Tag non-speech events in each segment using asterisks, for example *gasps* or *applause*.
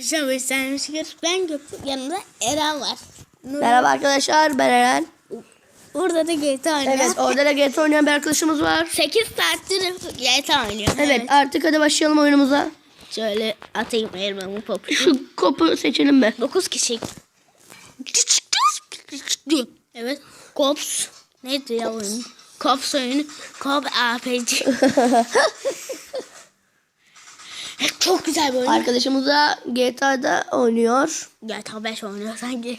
Sen şükür. Ben Göktuğ. Yanında Eren var. Nur- Merhaba arkadaşlar ben Eren. Burada da GTA oynuyor. Evet orada da GTA oynayan bir arkadaşımız var. 8 saattir GTA oynuyor. Evet artık hadi başlayalım oyunumuza. Şöyle atayım elmamı papucu. Şu kopu seçelim mi? 9 kişi. Evet. Cops. Neydi ya oyun? Cops oyunu. Cop RPG. *laughs* Çok güzel bir oyun. Arkadaşımız da GTA'da oynuyor. GTA 5 oynuyor sanki.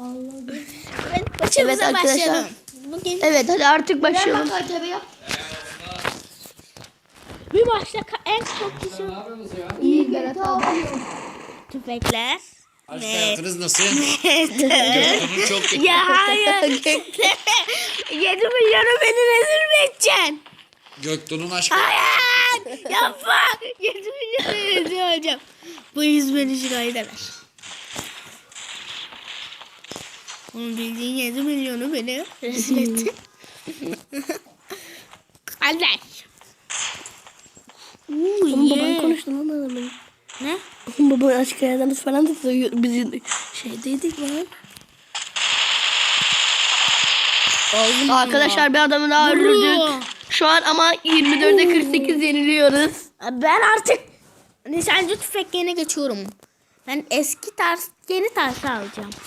Evet, başımıza Evet arkadaşlar. başlayalım. Bugün Evet hadi artık başlayalım. bir başta ka- en çok kişi İyi Berat abi. tüfekler. Aşk Ne? hayatınız nasıl? Göktuğ'un çok *laughs* kötü. Ya hayır. *laughs* 7 milyonu beni rezil mi edeceksin? Göktuğ'un aşk Hayır. Yapma. 7 milyonu rezil olacağım. Bu yüz beni şikayet eder. Onun bildiğin 7 milyonu beni rezil etti. Kardeş. Oğlum baban yeah. konuştu lan adamın. Ne? Oğlum baban aşk hayatımız falan da sayıyor. Biz şeydeydik lan. Arkadaşlar bir adamı daha öldürdük. Şu an ama 24'e 48 yeniliyoruz. Ben artık nişancı tüfek yerine geçiyorum. Ben eski tarz, yeni tarz alacağım. *laughs*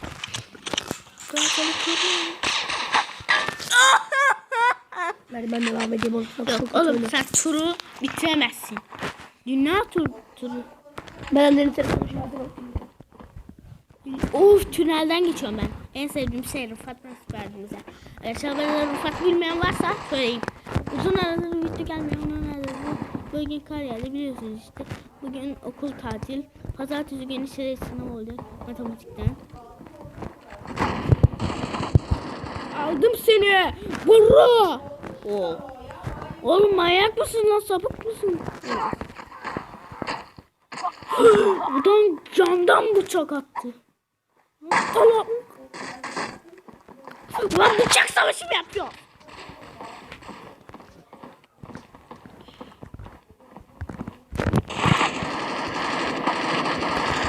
Hadi ben devam edeyim. Çok, Yok çok oğlum kötü sen turu bitiremezsin. Dünya tur, turu. Ben annenin telefonu anda Of tünelden geçiyorum ben. En sevdiğim şey Rıfat nasip verdi bize. Arkadaşlar ben Rıfat bilmeyen varsa söyleyeyim. Uzun aradır video gelmiyor. Onun aradır. Bugün kar yağdı biliyorsunuz işte. Bugün okul tatil. Pazartesi günü şey sınav olacak matematikten. Aldım seni. Burra. Oo. Oğlum manyak mısın lan sapık mısın? *gasps* Buradan camdan bıçak attı. Salak. Ulan bıçak savaşı mı yapıyor?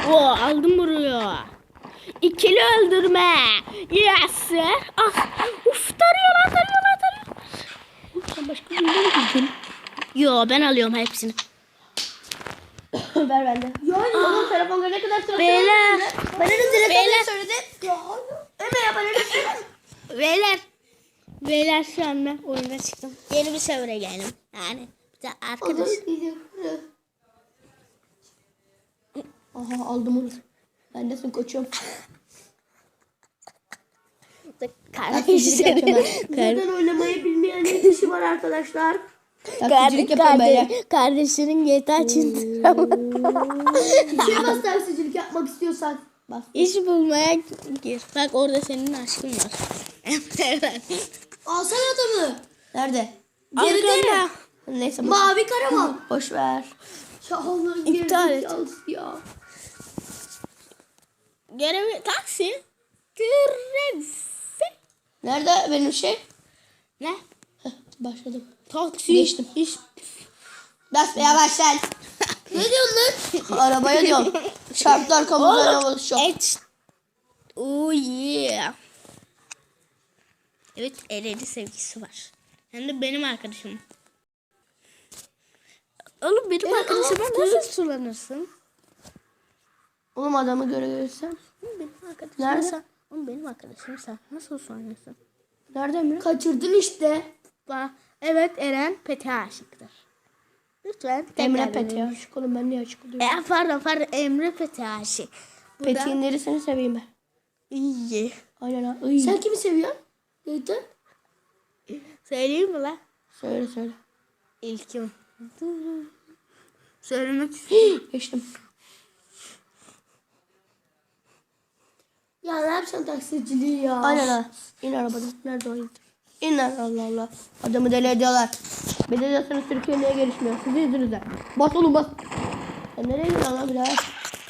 Oo, aldım buraya. İkili öldürme. Yes. Ah. Uf tarıyorlar tarıyorlar tarıyorlar. Sen başka bir yere mi? Yo ben alıyorum hepsini. Ver bende. Ya oğlum telefonda ne kadar sıra Beyler. Bana da direkt Beyler. söyledi. Ya Eme ya bana ne söyledi? Beyler. Beyler şu anda oyuna çıktım. Yeni bir server'e geldim. Yani bir de arkadaş. Aha aldım onu. Ben nesin koçum? Kardeşlerim. Buradan oynamayı bilmeyen bir kişi var arkadaşlar. Taksicilik yapıyorum böyle. kardeş, kardeşlerin GTA için İçine bas taksicilik yapmak istiyorsan. Bas. iş bulmaya gir. Bak orada senin aşkın var. Alsana adamı. Nerede? Arkanda. Neyse boş, Mavi karavan. boş ver. Ya Allah İptal et. gerizekalısı ya. Görevi taksi. Görevi. Nerede benim şey? Ne? Heh, başladım. Taksi. Geçtim. İş. Bas yavaş lan. *laughs* Ne diyorsun lan? Arabaya diyorum. Arkamızdan havalı şok. Et. Oh yeah. Evet Eren'in sevgisi var. Hem de benim arkadaşım. Oğlum benim arkadaşıma nasıl sulanırsın? Oğlum adamı göre görürsem. Oğlum benim arkadaşım Nerede? sen. Oğlum benim arkadaşım sen. Nasıl sulanırsın? Nerede mi? Kaçırdın işte. Ba evet Eren Pete aşıktır. Lütfen Emre. Peti aşık oğlum ben niye aşık oluyorum? E, pardon pardon Emre Pete aşık. Bu da Peti'nin neresini seveyim ben? iyi. Aynen ha. Sen kimi seviyorsun? Neydi? Söyleyeyim mi lan? Söyle söyle. İlkim. Söylemek Geçtim. Ya ne yapacaksın taksiciliği ya? Aynen ha. İn arabadan. Nerede o in? İn Allah Allah. Adamı deli ediyorlar. Diyorsunuz Türkiye niye gelişmiyor? Sizin yüzünüzden. Bas oğlum bas. Sen nereye gidiyorsun lan birader?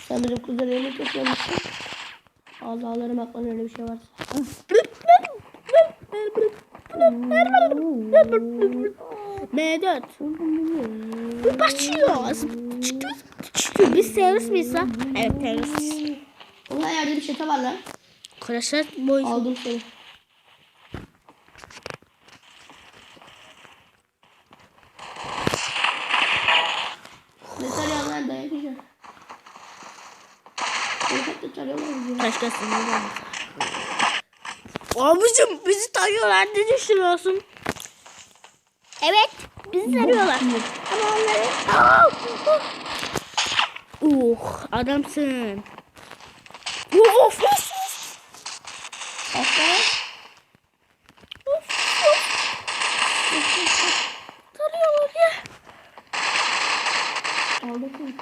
Sen bizim kızlara yemek yapıyormuşsun. Allah Allah'ım aklına öyle bir şey varsa. M4. Bu başlıyor. Çıktı. Çıktı. Biz terörist miyiz lan? Evet terörist. Oha yerde bir çete var lan. Arkadaşlar boy. Aldım seni. Ne tarıyor lan dayak yiyeceğim. Başkasını da. Abicim bizi tarıyorlar ne düşünüyorsun? Evet bizi tarıyorlar. Ama onları... Uh, adamsın. Uh, of of of. Aslan. Tarıyorlar ya. Aldım seni.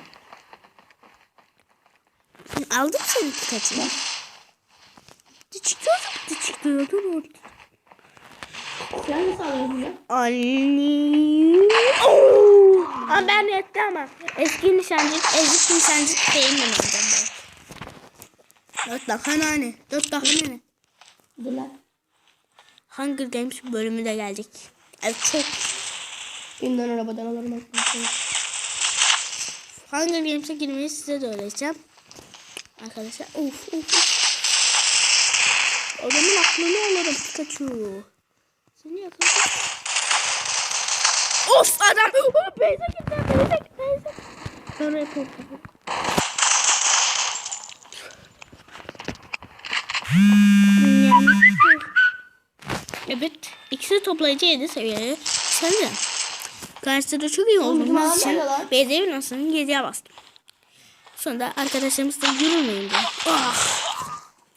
Aldım seni kaçına. Çıkıyordum, çıkıyordum orada. Sen lan? Anne. Oo! Ama ben yetti ama. Eski nişancı, eski nişancı değil mi? Dört dakika ne? Dört dakika ne? Dur lan. Hunger Games bölümü de gelecek. Evet çok. İnden arabadan alırım. Hunger Games'e girmeyi size de öğreteceğim. Arkadaşlar. Uf uf uf. Adamın aklını alırım Pikachu. Seni yakaladım. Of adam. Beyza gitti. Beyza gitti. Beyza. Sonra yapalım. Evet. İkisi toplayıcı 7 seviyeli. Sen de. Karşıda çok iyi olduğumuz için? Beyza'yı nasıl 7'ye bastım. Sonra arkadaşlarımız da yürümeyin diye. Ah.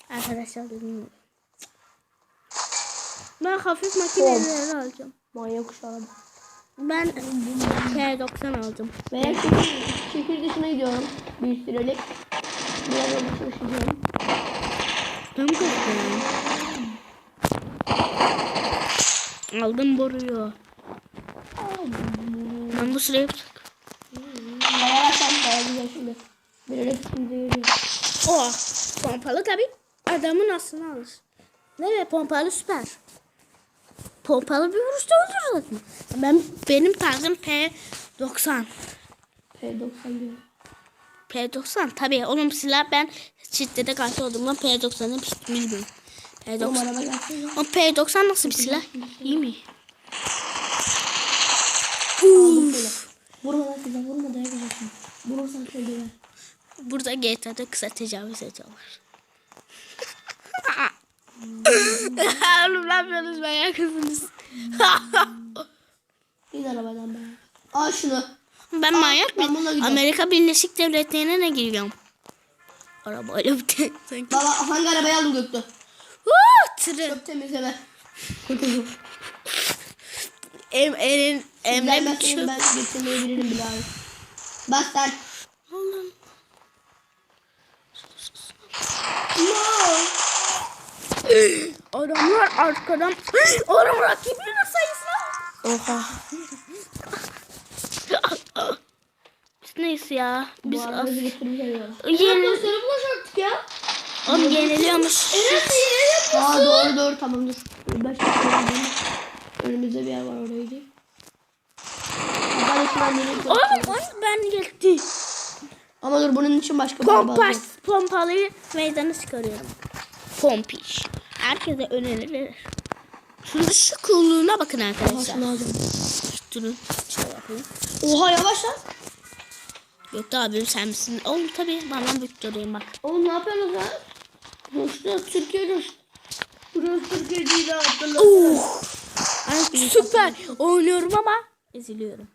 Arkadaşlar dedim. Ben hafif makineleri alacağım. Manyak uçağı adam. Ben P90 aldım. Veya şehir, dışına gidiyorum. Bir sürelik. Biraz yolda çalışacağım. Tam. Aldım boruyu. Ben bu sırayı Bayağı sen sayabilirim şimdi. Bilerek şimdi yürüyorum. Oh, pompalı tabi adamın aslını alır. Ne pompalı süper. Pompalı bir vuruşta öldürür zaten. Ben benim tarzım P90. P90 diyorum. P90 tabi onun silah ben şiddete karşı olduğumdan P90'ı hiç bilmiyorum. Oğlum P90. araba gelsene. O P90 nasıl bir silah? İyi mi? Aldım seni. Vurma lan kıza vurma dayak yiyeceksin. Vurursan şöyle ver. Burada GTA'da kısa tecavüz ediyorlar. *laughs* Oğlum ne yapıyorsunuz be ya kızınız? *laughs* İn arabadan be. Al şunu. ben manyak ben bununla mıyım? Amerika Birleşik Devletleri'ne ne giriyorum? Arabayla bir sanki. Baba hangi arabayı aldın Göktuğ? Huu, tırı. Çok temizleme. Em, elin, Emre emre ben getirmeyebilirim bile abi. Bak sen. Allah'ım. Adamlar arkadan. *gasps* Oğlum rakibinin sayısına. Oha. Neyse ya. Biz arabayı as- getirmiş arıyorum. Yeni, Seni bulacaktık ya. Oğlum yeniliyormuş. Aa doğru doğru tamam dur. Bir değil. Önümüzde bir yer var oraya. Ben gidiyorum? Oğlum oğlum ben geldi. Ama dur bunun için başka bir Pompas, alacağım. pompalıyı meydana çıkarıyorum. Pompiş. Herkese önerilir. Şunun şu coolluğuna bakın arkadaşlar. Durun. Oha yavaş lan. Gökte abim sen misin? Oğlum tabii bana Victor'uyum bak. Oğlum ne yapıyorsunuz lan? Coştu Türkiye coştu. Burası Türkiye değil abi. Uh. Ay, süper oynuyorum ama eziliyorum.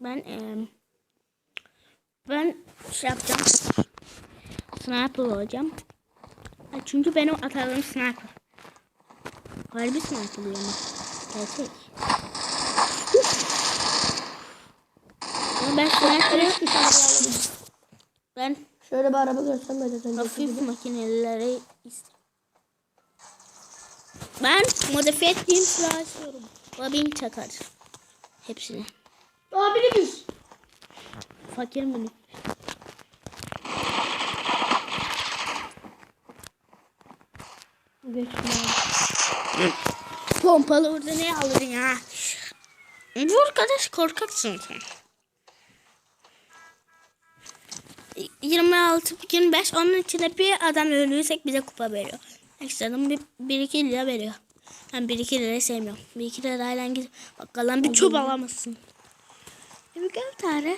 Ben em, ben şey yapacağım. Sniper olacağım. Çünkü benim atarım sniper. Harbi sniper oluyor ama. Gerçek. Ben sniper'ı ben Şöyle bir araba görsem ben hafif makineleri istiyorum. Ben modifiye ettiğim silah istiyorum. Babin çakar. Hepsini. Abini biz. Fakir mi? Geç şunu abi. Pompalı orada ne alırdın ya? Bu arkadaş korkaksın sen. 26, 25 onun içinde bir adam ölürsek bize kupa veriyor. Ekstradan bir, bir iki lira veriyor. Ben bir iki lirayı sevmiyorum. Bir iki lirayla gidip bakkaldan bir çöp alamazsın. E bir gel tane.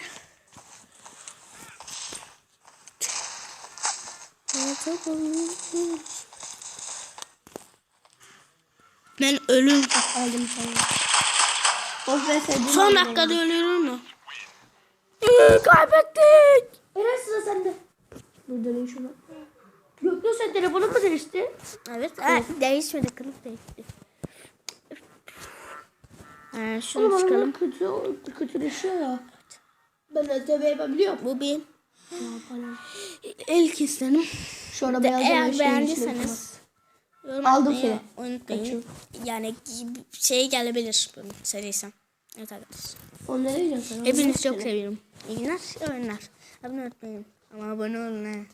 Ben ölürüm. Aldım sana. Son dakikada ölürüm mü? Iıı, kaybettik. Eren sıra sende. Dur döneyim şuna. Göktuğ sen telefonun mu değişti? Evet. Ha, değişmedi. Kılıf değişti. Ha, şunu Oğlum çıkalım. kötü, kötüleşiyor ya. Ben de TV yapabiliyorum. Bu ilk istedim. Şu ara beyaz Eğer beğendiyseniz yorum Aldım seni. Unutmayın. Yani şey gelebilir bunun serisi. Evet arkadaşlar. O nereye gidiyorsun sen? Hepinizi çok seviyorum. İyi günler, iyi oyunlar. Abone unutmayın. Ama abone olun.